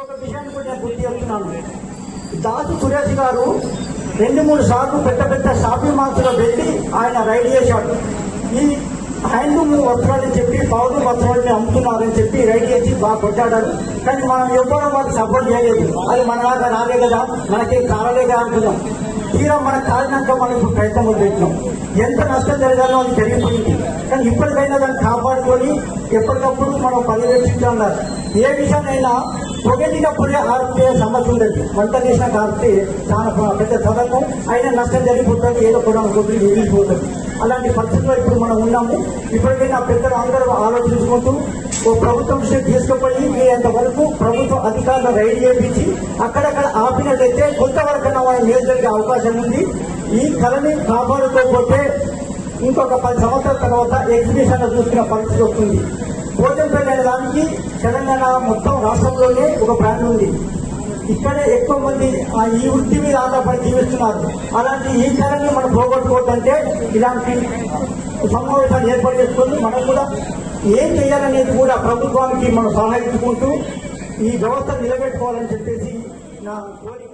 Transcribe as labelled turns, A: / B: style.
A: ఇంకొక విషయాన్ని కూడా నేను గుర్తు చేస్తున్నాను. దాసు సురేష్ గారు రెండు మూడు సార్లు పెద్ద పెద్ద షాపింగ్ మాల్స్లో వెళ్ళి ఆయన రైడ్ చేశాడు. ఈ హ్యాండ్లూమ్ వస్త్రాలని చెప్పి పౌరు వస్త్రాలని అమ్ముతున్నారని చెప్పి రైడ్ చేసి బాగా కొట్టాడారు కానీ మనం ఎవ్వరూ వాళ్ళు సపోర్ట్ చేయలేదు. అది మన దాకా రాలే కదా మనకి కారలేగా అనుకున్నాం. తీరా మనకు కాలినాక ఇప్పుడు ప్రయత్నం పెట్టినాం ఎంత నష్టం జరగాలో అది జరిగిపోయింది కానీ ఇప్పటికైనా దాన్ని కాపాడుకొని ఎప్పటికప్పుడు మనం పర్యవేక్షించాం ఏ విషయానైనా పొగటినప్పుడే ఆర్పే సమస్య ఉండదు వంట చేసిన ఆర్పే చాలా పెద్ద చదవము అయినా నష్టం జరిగిపోతుంది ఏదో కూడా ఒకటి మిగిలిపోతుంది. అలాంటి పరిస్థితుల్లో ఇప్పుడు మనం ఉన్నాము. ఇప్పటికైనా పెద్దలు అందరూ ఆలోచించుకుంటూ ఓ ప్రభుత్వం స్టెప్ తీసుకుపోయి మీ అంతవరకు ప్రభుత్వ అధికారులు రైడ్ చేయించి అక్కడక్కడ ఆపినట్లయితే కొంతవరకన్నా మనం మేలు జరిగే అవకాశం ఉంది. ఈ కళని కాపాడుకోకపోతే ఇంకొక పది సంవత్సరాల తర్వాత ఎగ్జిబిషన్ చూసిన పరిస్థితి వస్తుంది. భోజనపల్లి అనే దానికి తెలంగాణ మొత్తం రాష్ట్రంలోనే ఒక బ్రాండ్ ఉంది. ఇక్కడే ఎక్కువ మంది ఆ ఈ వృత్తి మీద ఆధారపడి జీవిస్తున్నారు. అలాంటి ఈ తరాన్ని మనం పోగొట్టుకోవద్దంటే ఇలాంటి సమావేశాలు ఏర్పాటు చేసుకొని మనం కూడా ఏం చేయాలనేది కూడా ప్రభుత్వానికి మనం సహాయించుకుంటూ ఈ వ్యవస్థ నిలబెట్టుకోవాలని చెప్పేసి నా కోరిక.